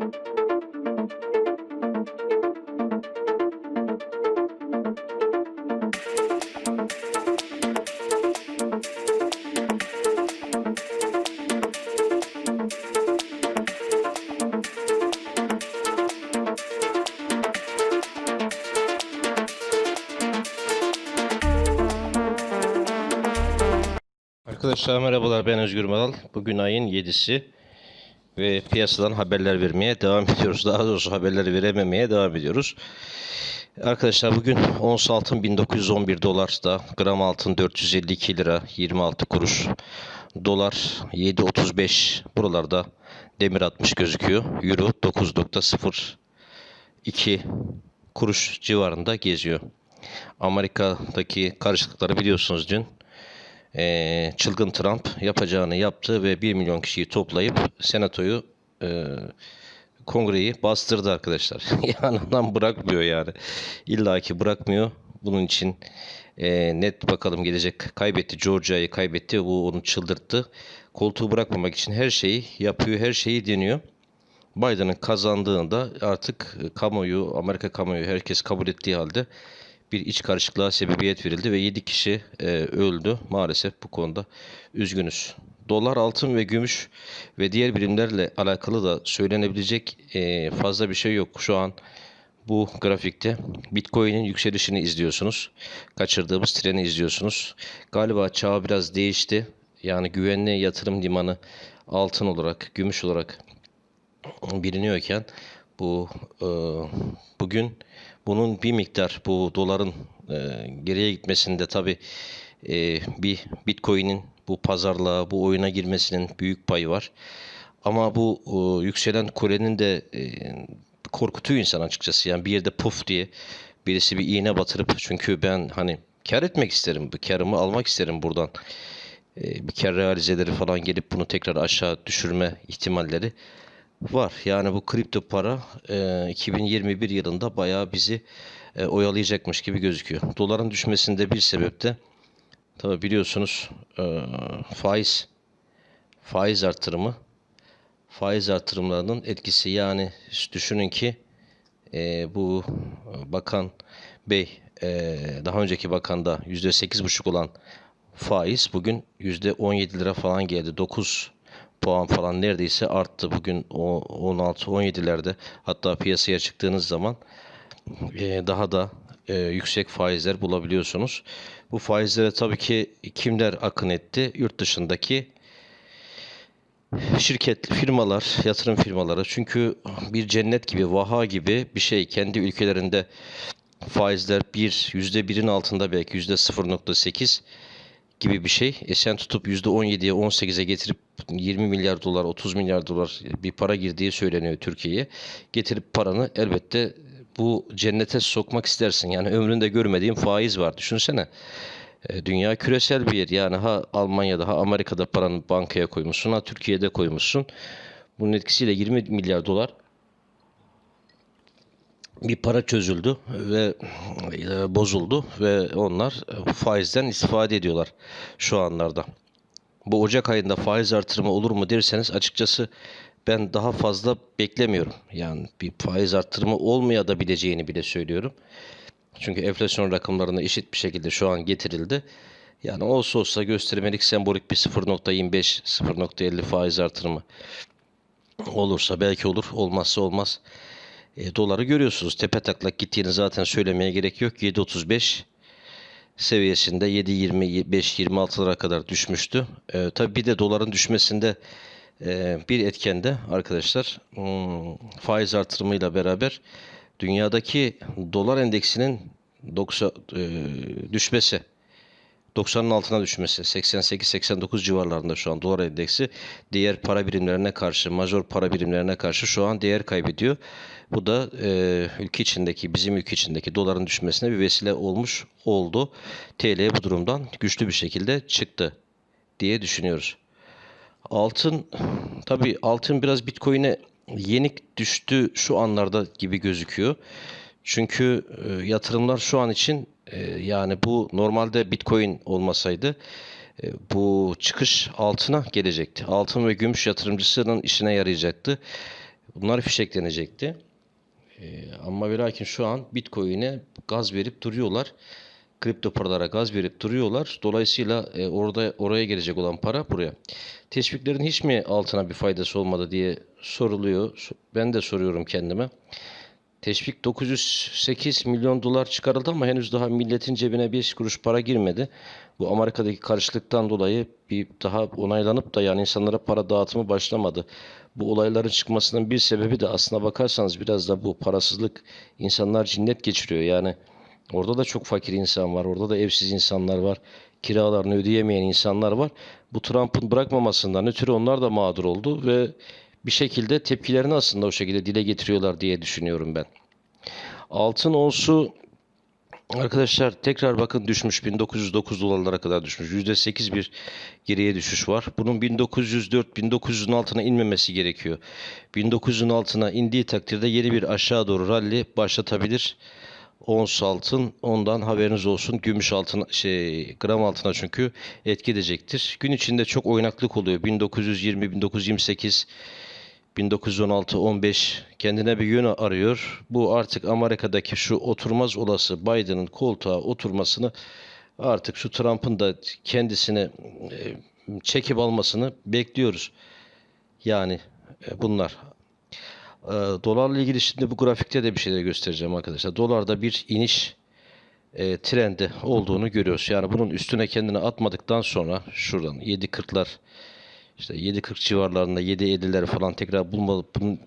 Arkadaşlar merhabalar ben Özgür Malal. Bugün ayın 7'si ve piyasadan haberler vermeye devam ediyoruz. Daha doğrusu haberleri verememeye devam ediyoruz. Arkadaşlar bugün ons altın 1911 dolarda, gram altın 452 lira 26 kuruş, dolar 7.35 buralarda demir 60 gözüküyor. Euro 9.02 kuruş civarında geziyor. Amerika'daki karışıklıkları biliyorsunuz dün eee, çılgın Trump yapacağını yaptı ve 1 milyon kişiyi toplayıp senatoyu eee, kongreyi bastırdı arkadaşlar. yani adam bırakmıyor yani. İlla ki bırakmıyor. Bunun için eee, net bakalım gelecek. Kaybetti. Georgia'yı kaybetti. Bu onu çıldırttı. Koltuğu bırakmamak için her şeyi yapıyor. Her şeyi deniyor. Biden'ın kazandığında artık e, kamuoyu, Amerika kamuoyu herkes kabul ettiği halde bir iç karışıklığa sebebiyet verildi ve 7 kişi e, öldü. Maalesef bu konuda üzgünüz. Dolar, altın ve gümüş ve diğer birimlerle alakalı da söylenebilecek e, fazla bir şey yok. Şu an bu grafikte Bitcoin'in yükselişini izliyorsunuz. Kaçırdığımız treni izliyorsunuz. Galiba çağ biraz değişti. Yani güvenli yatırım limanı altın olarak, gümüş olarak biliniyorken bu e, bugün bunun bir miktar bu doların e, geriye gitmesinde tabi bir Bitcoin'in bu pazarlığa bu oyuna girmesinin büyük payı var. Ama bu e, yükselen Kore'nin de e, korkutuyor insan açıkçası. Yani bir yerde puf diye birisi bir iğne batırıp çünkü ben hani kar etmek isterim. Bu karımı almak isterim buradan. E, bir kar realizeleri falan gelip bunu tekrar aşağı düşürme ihtimalleri var. Yani bu kripto para e, 2021 yılında bayağı bizi e, oyalayacakmış gibi gözüküyor. Doların düşmesinde bir sebep de tabi biliyorsunuz e, faiz faiz artırımı faiz artırımlarının etkisi yani düşünün ki e, bu bakan bey e, daha önceki bakanda %8,5 olan faiz bugün %17 lira falan geldi. 9 puan falan neredeyse arttı. Bugün o 16-17'lerde hatta piyasaya çıktığınız zaman e, daha da e, yüksek faizler bulabiliyorsunuz. Bu faizlere tabii ki kimler akın etti? Yurt dışındaki şirket, firmalar, yatırım firmaları. Çünkü bir cennet gibi, vaha gibi bir şey kendi ülkelerinde faizler bir yüzde birin altında belki yüzde 0.8 gibi bir şey. E sen tutup %17'ye 18'e getirip 20 milyar dolar 30 milyar dolar bir para girdiği söyleniyor Türkiye'ye. Getirip paranı elbette bu cennete sokmak istersin. Yani ömründe görmediğin faiz var. Düşünsene. E, Dünya küresel bir yer. Yani ha Almanya'da ha Amerika'da paranı bankaya koymuşsun ha Türkiye'de koymuşsun. Bunun etkisiyle 20 milyar dolar bir para çözüldü ve e, bozuldu ve onlar faizden istifade ediyorlar şu anlarda. Bu Ocak ayında faiz artırımı olur mu derseniz açıkçası ben daha fazla beklemiyorum. Yani bir faiz artırımı olmaya da bileceğini bile söylüyorum. Çünkü enflasyon rakamlarına eşit bir şekilde şu an getirildi. Yani olsa olsa göstermelik sembolik bir 0.25 0.50 faiz artırımı olursa belki olur olmazsa olmaz. E, doları görüyorsunuz. Tepe taklak gittiğini zaten söylemeye gerek yok. 7.35 seviyesinde 7.25-26'lara kadar düşmüştü. E, tabii bir de doların düşmesinde e, bir etken de arkadaşlar hmm, faiz artırımıyla beraber dünyadaki dolar endeksinin 90 e, düşmesi 90'ın altına düşmesi 88-89 civarlarında şu an dolar endeksi diğer para birimlerine karşı major para birimlerine karşı şu an değer kaybediyor. Bu da e, ülke içindeki bizim ülke içindeki doların düşmesine bir vesile olmuş oldu. TL bu durumdan güçlü bir şekilde çıktı diye düşünüyoruz. Altın tabi altın biraz Bitcoin'e yenik düştü şu anlarda gibi gözüküyor. Çünkü e, yatırımlar şu an için e, yani bu normalde Bitcoin olmasaydı e, bu çıkış altına gelecekti. Altın ve gümüş yatırımcısının işine yarayacaktı. Bunlar fişeklenecekti. Ee, ama ve lakin şu an Bitcoin'e gaz verip duruyorlar. Kripto paralara gaz verip duruyorlar. Dolayısıyla e, orada oraya gelecek olan para buraya. Teşviklerin hiç mi altına bir faydası olmadı diye soruluyor. Ben de soruyorum kendime. Teşvik 908 milyon dolar çıkarıldı ama henüz daha milletin cebine 5 kuruş para girmedi. Bu Amerika'daki karışıklıktan dolayı bir daha onaylanıp da yani insanlara para dağıtımı başlamadı. Bu olayların çıkmasının bir sebebi de aslına bakarsanız biraz da bu parasızlık insanlar cinnet geçiriyor. Yani orada da çok fakir insan var. Orada da evsiz insanlar var. Kiralarını ödeyemeyen insanlar var. Bu Trump'ın bırakmamasından ötürü onlar da mağdur oldu ve bir şekilde tepkilerini aslında o şekilde dile getiriyorlar diye düşünüyorum ben. Altın onsu arkadaşlar tekrar bakın düşmüş 1909 dolarlara kadar düşmüş. %8 bir geriye düşüş var. Bunun 1904 1900'ün altına inmemesi gerekiyor. 1900'ün altına indiği takdirde yeni bir aşağı doğru rally başlatabilir. Ons altın ondan haberiniz olsun. Gümüş altın şey gram altına çünkü etki edecektir. Gün içinde çok oynaklık oluyor. 1920 1928 1916-15 kendine bir yön arıyor. Bu artık Amerika'daki şu oturmaz olası Biden'ın koltuğa oturmasını artık şu Trump'ın da kendisini e, çekip almasını bekliyoruz. Yani e, bunlar. E, Dolarla ilgili şimdi bu grafikte de bir şeyler göstereceğim arkadaşlar. Dolarda bir iniş trendi olduğunu görüyoruz. Yani bunun üstüne kendini atmadıktan sonra şuradan 7.40'lar işte 7.40 civarlarında 7.50'ler falan tekrar bulma,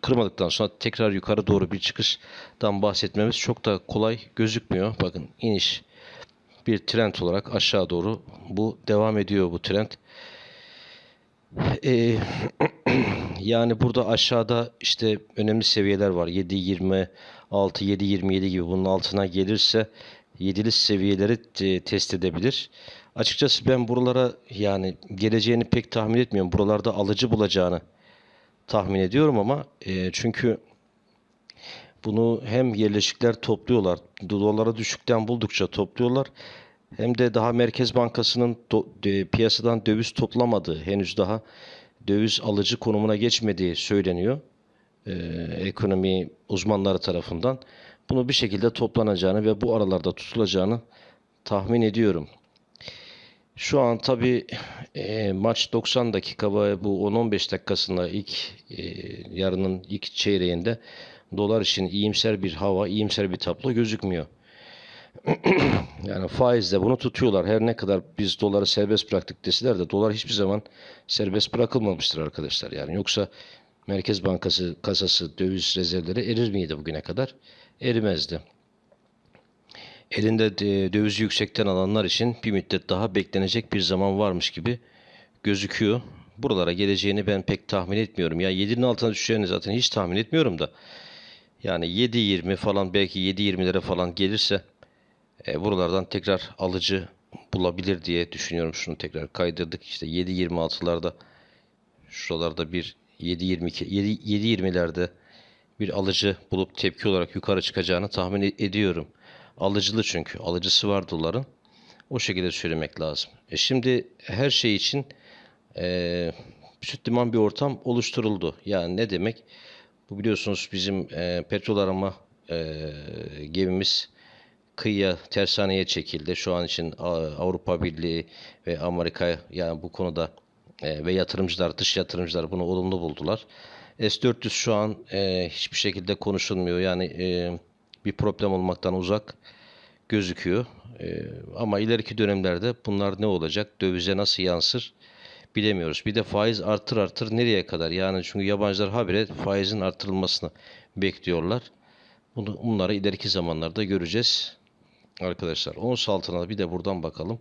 kırmadıktan sonra tekrar yukarı doğru bir çıkıştan bahsetmemiz çok da kolay gözükmüyor. Bakın iniş bir trend olarak aşağı doğru bu devam ediyor bu trend. Ee, yani burada aşağıda işte önemli seviyeler var. 7.26, 7.27 gibi bunun altına gelirse 7'li seviyeleri e, test edebilir. Açıkçası ben buralara yani geleceğini pek tahmin etmiyorum. Buralarda alıcı bulacağını tahmin ediyorum ama e, çünkü bunu hem yerleşikler topluyorlar. Dolara düşükten buldukça topluyorlar. Hem de daha Merkez Bankası'nın do, e, piyasadan döviz toplamadığı, henüz daha döviz alıcı konumuna geçmediği söyleniyor. E, ekonomi uzmanları tarafından. Bunu bir şekilde toplanacağını ve bu aralarda tutulacağını tahmin ediyorum. Şu an tabi e, maç 90 dakika ve bu 10-15 dakikasında ilk e, yarının ilk çeyreğinde dolar için iyimser bir hava, iyimser bir tablo gözükmüyor. yani faizle bunu tutuyorlar. Her ne kadar biz doları serbest bıraktık deseler de dolar hiçbir zaman serbest bırakılmamıştır arkadaşlar. Yani yoksa Merkez Bankası kasası döviz rezervleri erir miydi bugüne kadar? Erimezdi. Elinde dövizi yüksekten alanlar için bir müddet daha beklenecek bir zaman varmış gibi gözüküyor. Buralara geleceğini ben pek tahmin etmiyorum. Ya 7'nin altına düşeceğini zaten hiç tahmin etmiyorum da. Yani 7.20 falan belki 7.20'lere falan gelirse e, buralardan tekrar alıcı bulabilir diye düşünüyorum. Şunu tekrar kaydırdık. İşte 7.26'larda şuralarda bir 7.22 7.20'lerde bir alıcı bulup tepki olarak yukarı çıkacağını tahmin ediyorum. Alıcılı çünkü. Alıcısı var doların. O şekilde söylemek lazım. E şimdi her şey için e, süt bir ortam oluşturuldu. Yani ne demek? Bu biliyorsunuz bizim e, petrol arama e, gemimiz kıyıya, tersaneye çekildi. Şu an için Avrupa Birliği ve Amerika yani bu konuda e, ve yatırımcılar, dış yatırımcılar bunu olumlu buldular. S-400 şu an e, hiçbir şekilde konuşulmuyor. Yani e, bir problem olmaktan uzak gözüküyor. E, ama ileriki dönemlerde bunlar ne olacak? Dövize nasıl yansır? Bilemiyoruz. Bir de faiz artır artır nereye kadar? Yani çünkü yabancılar habire faizin artırılmasını bekliyorlar. Bunu, bunları ileriki zamanlarda göreceğiz. Arkadaşlar ons altına bir de buradan bakalım.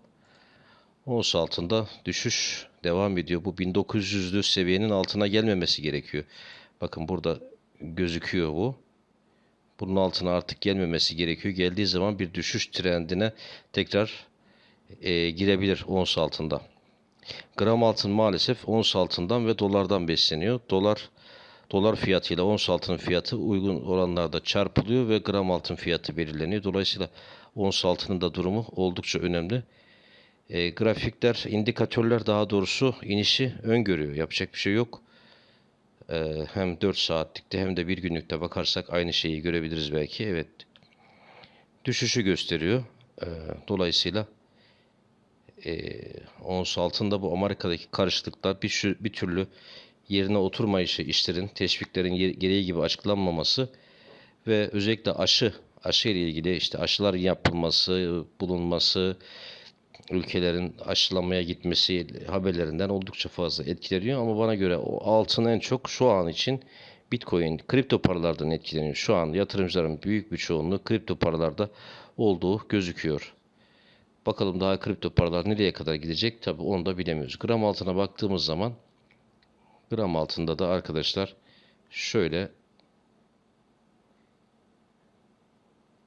Ons altında düşüş devam ediyor. Bu 1900'lü seviyenin altına gelmemesi gerekiyor. Bakın burada gözüküyor bu. Bunun altına artık gelmemesi gerekiyor. Geldiği zaman bir düşüş trendine tekrar e, girebilir ons altında. Gram altın maalesef ons altından ve dolardan besleniyor. Dolar dolar fiyatıyla ons altının fiyatı uygun oranlarda çarpılıyor ve gram altın fiyatı belirleniyor. Dolayısıyla ons altının da durumu oldukça önemli. E, grafikler, indikatörler daha doğrusu inişi öngörüyor. Yapacak bir şey yok. e, hem 4 saatlikte hem de bir günlükte bakarsak aynı şeyi görebiliriz belki. Evet. Düşüşü gösteriyor. E, dolayısıyla e, ons altında bu Amerika'daki karışıklıklar bir, bir türlü yerine oturmayışı işlerin, teşviklerin gereği gibi açıklanmaması ve özellikle aşı, aşı ile ilgili işte aşılar yapılması, bulunması, ülkelerin aşılamaya gitmesi haberlerinden oldukça fazla etkileniyor. Ama bana göre o altın en çok şu an için Bitcoin, kripto paralardan etkileniyor. Şu an yatırımcıların büyük bir çoğunluğu kripto paralarda olduğu gözüküyor. Bakalım daha kripto paralar nereye kadar gidecek? Tabii onu da bilemiyoruz. Gram altına baktığımız zaman gram altında da arkadaşlar şöyle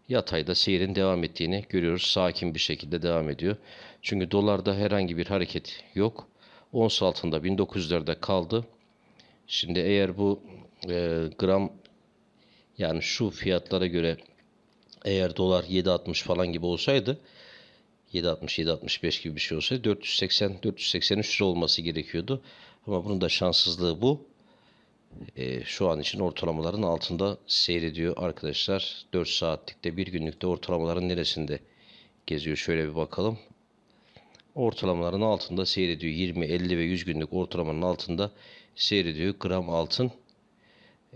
yatayda seyrin devam ettiğini görüyoruz. Sakin bir şekilde devam ediyor. Çünkü dolarda herhangi bir hareket yok. Ons altında 1900'lerde kaldı. Şimdi eğer bu e, gram yani şu fiyatlara göre eğer dolar 7.60 falan gibi olsaydı 7.60 7.65 gibi bir şey olsaydı 480 483 lira olması gerekiyordu. Ama bunun da şanssızlığı bu. E, şu an için ortalamaların altında seyrediyor arkadaşlar. 4 saatlikte bir günlükte ortalamaların neresinde geziyor şöyle bir bakalım. Ortalamaların altında seyrediyor. 20, 50 ve 100 günlük ortalamanın altında seyrediyor. Gram altın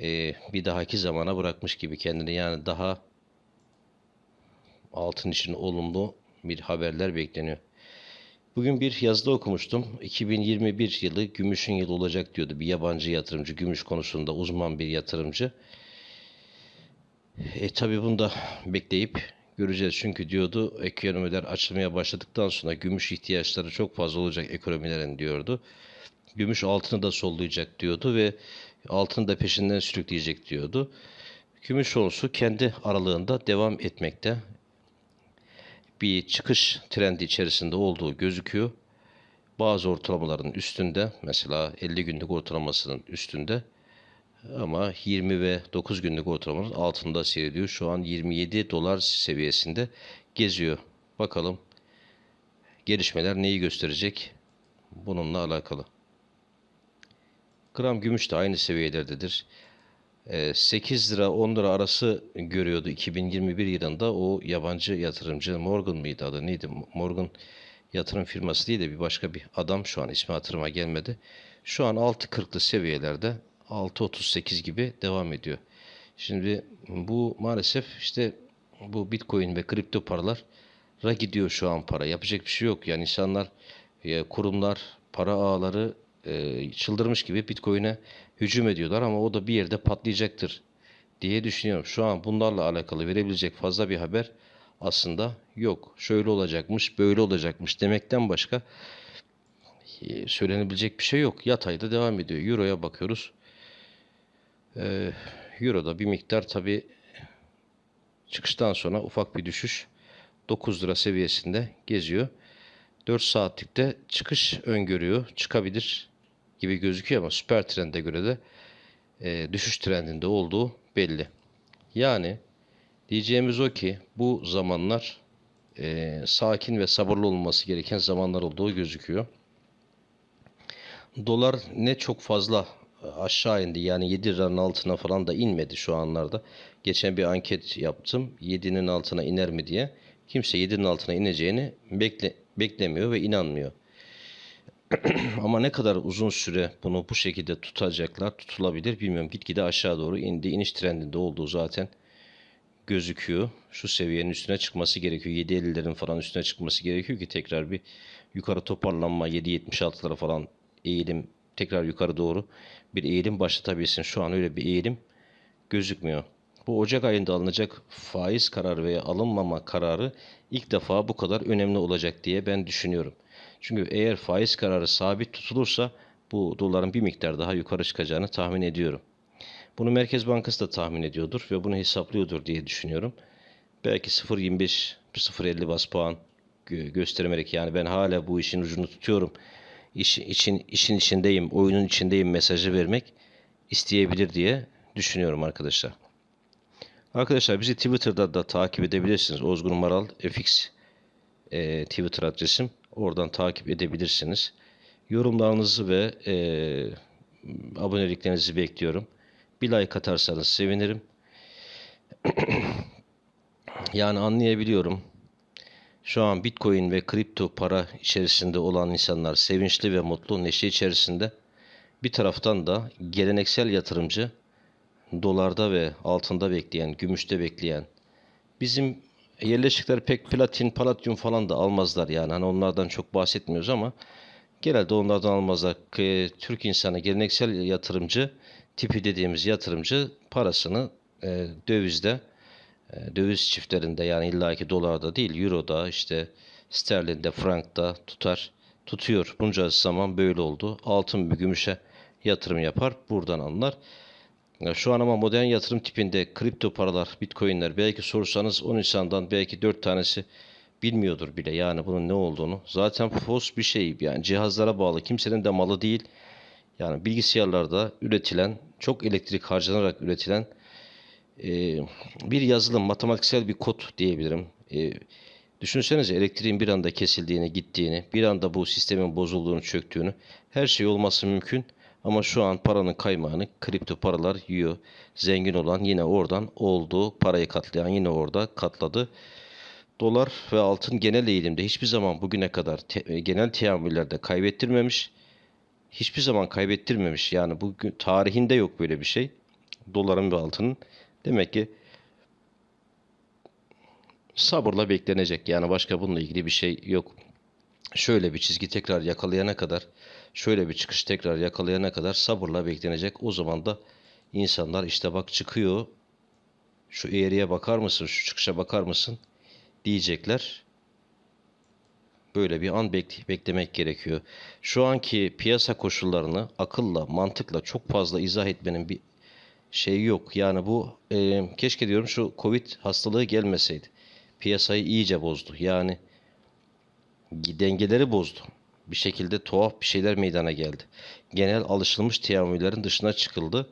e, bir dahaki zamana bırakmış gibi kendini. Yani daha altın için olumlu bir haberler bekleniyor. Bugün bir yazıda okumuştum. 2021 yılı gümüşün yılı olacak diyordu. Bir yabancı yatırımcı, gümüş konusunda uzman bir yatırımcı. E tabi bunu da bekleyip göreceğiz. Çünkü diyordu ekonomiler açılmaya başladıktan sonra gümüş ihtiyaçları çok fazla olacak ekonomilerin diyordu. Gümüş altını da sollayacak diyordu ve altını da peşinden sürükleyecek diyordu. Gümüş onsu kendi aralığında devam etmekte bir çıkış trendi içerisinde olduğu gözüküyor. Bazı ortalamaların üstünde mesela 50 günlük ortalamasının üstünde ama 20 ve 9 günlük ortalamanın altında seyrediyor. Şu an 27 dolar seviyesinde geziyor. Bakalım gelişmeler neyi gösterecek bununla alakalı. Gram gümüş de aynı seviyelerdedir. 8 lira 10 lira arası görüyordu 2021 yılında o yabancı yatırımcı Morgan mıydı adı neydi Morgan yatırım firması değil de bir başka bir adam şu an ismi hatırıma gelmedi. Şu an 6.40'lı seviyelerde 6.38 gibi devam ediyor. Şimdi bu maalesef işte bu bitcoin ve kripto paralara gidiyor şu an para. Yapacak bir şey yok. Yani insanlar, e, kurumlar, para ağları e, çıldırmış gibi bitcoin'e hücum ediyorlar ama o da bir yerde patlayacaktır diye düşünüyorum. Şu an bunlarla alakalı verebilecek fazla bir haber aslında yok. Şöyle olacakmış, böyle olacakmış demekten başka e, söylenebilecek bir şey yok. Yatayda devam ediyor. Euro'ya bakıyoruz. Ee, Euro'da bir miktar tabi çıkıştan sonra ufak bir düşüş 9 lira seviyesinde geziyor. 4 saatlikte çıkış öngörüyor. Çıkabilir gibi gözüküyor ama süper trende göre de e, düşüş trendinde olduğu belli. Yani diyeceğimiz o ki bu zamanlar e, sakin ve sabırlı olması gereken zamanlar olduğu gözüküyor. Dolar ne çok fazla aşağı indi. Yani 7 liranın altına falan da inmedi şu anlarda. Geçen bir anket yaptım. 7'nin altına iner mi diye. Kimse 7'nin altına ineceğini bekle, beklemiyor ve inanmıyor. Ama ne kadar uzun süre bunu bu şekilde tutacaklar, tutulabilir bilmiyorum. Gitgide aşağı doğru indi. İniş trendinde olduğu zaten gözüküyor. Şu seviyenin üstüne çıkması gerekiyor. 7.50'lerin falan üstüne çıkması gerekiyor ki tekrar bir yukarı toparlanma 7.76'lara falan eğilim tekrar yukarı doğru bir eğilim başlatabilsin. Şu an öyle bir eğilim gözükmüyor. Bu Ocak ayında alınacak faiz kararı veya alınmama kararı ilk defa bu kadar önemli olacak diye ben düşünüyorum. Çünkü eğer faiz kararı sabit tutulursa bu doların bir miktar daha yukarı çıkacağını tahmin ediyorum. Bunu Merkez Bankası da tahmin ediyordur ve bunu hesaplıyordur diye düşünüyorum. Belki 0.25, 0.50 bas puan gö- göstermerek yani ben hala bu işin ucunu tutuyorum. İş, için, işin içindeyim, oyunun içindeyim mesajı vermek isteyebilir diye düşünüyorum arkadaşlar. Arkadaşlar bizi Twitter'da da takip edebilirsiniz. Ozgun Maral FX e, Twitter adresim. Oradan takip edebilirsiniz. Yorumlarınızı ve e, Aboneliklerinizi bekliyorum. Bir like atarsanız sevinirim. Yani anlayabiliyorum. Şu an Bitcoin ve kripto para içerisinde olan insanlar sevinçli ve mutlu, neşe içerisinde. Bir taraftan da geleneksel yatırımcı dolarda ve altında bekleyen, gümüşte bekleyen. Bizim yerleşikler pek platin, paladyum falan da almazlar yani. Hani onlardan çok bahsetmiyoruz ama genelde onlardan almazlar. Türk insanı geleneksel yatırımcı tipi dediğimiz yatırımcı parasını e, dövizde e, döviz çiftlerinde yani illaki dolarda değil euroda işte sterlinde frankta tutar tutuyor. Bunca zaman böyle oldu. Altın ve gümüşe yatırım yapar. Buradan anlar. Şu an ama modern yatırım tipinde kripto paralar, bitcoinler belki sorsanız 10 insandan belki 4 tanesi bilmiyordur bile yani bunun ne olduğunu. Zaten fos bir şey yani cihazlara bağlı kimsenin de malı değil. Yani bilgisayarlarda üretilen, çok elektrik harcanarak üretilen e, bir yazılım, matematiksel bir kod diyebilirim. E, düşünsenize elektriğin bir anda kesildiğini, gittiğini, bir anda bu sistemin bozulduğunu, çöktüğünü. Her şey olması mümkün. Ama şu an paranın kaymağını kripto paralar yiyor. Zengin olan yine oradan oldu. Parayı katlayan yine orada katladı. Dolar ve altın genel eğilimde hiçbir zaman bugüne kadar te- genel teamüllerde kaybettirmemiş. Hiçbir zaman kaybettirmemiş. Yani bugün tarihinde yok böyle bir şey. Doların ve altının. Demek ki sabırla beklenecek. Yani başka bununla ilgili bir şey yok. Şöyle bir çizgi tekrar yakalayana kadar, şöyle bir çıkış tekrar yakalayana kadar sabırla beklenecek. O zaman da insanlar işte bak çıkıyor. Şu eğriye bakar mısın? Şu çıkışa bakar mısın? diyecekler. Böyle bir an bek- beklemek gerekiyor. Şu anki piyasa koşullarını akılla, mantıkla çok fazla izah etmenin bir şey yok. Yani bu e, keşke diyorum şu Covid hastalığı gelmeseydi. Piyasayı iyice bozdu. Yani dengeleri bozdu. Bir şekilde tuhaf bir şeyler meydana geldi. Genel alışılmış teamüllerin dışına çıkıldı.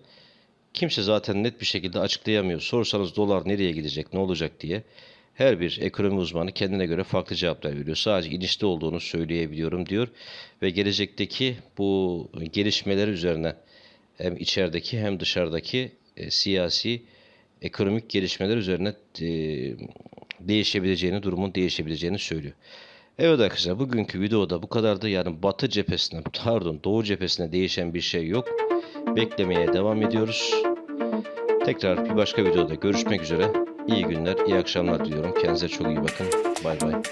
Kimse zaten net bir şekilde açıklayamıyor. Sorsanız dolar nereye gidecek, ne olacak diye. Her bir ekonomi uzmanı kendine göre farklı cevaplar veriyor. Sadece inişte olduğunu söyleyebiliyorum diyor. Ve gelecekteki bu gelişmeler üzerine hem içerideki hem dışarıdaki e, siyasi, ekonomik gelişmeler üzerine e, değişebileceğini, durumun değişebileceğini söylüyor. Evet arkadaşlar bugünkü videoda bu kadardı. Yani batı cephesine, pardon doğu cephesine değişen bir şey yok. Beklemeye devam ediyoruz. Tekrar bir başka videoda görüşmek üzere. İyi günler, iyi akşamlar diliyorum. Kendinize çok iyi bakın. Bay bay.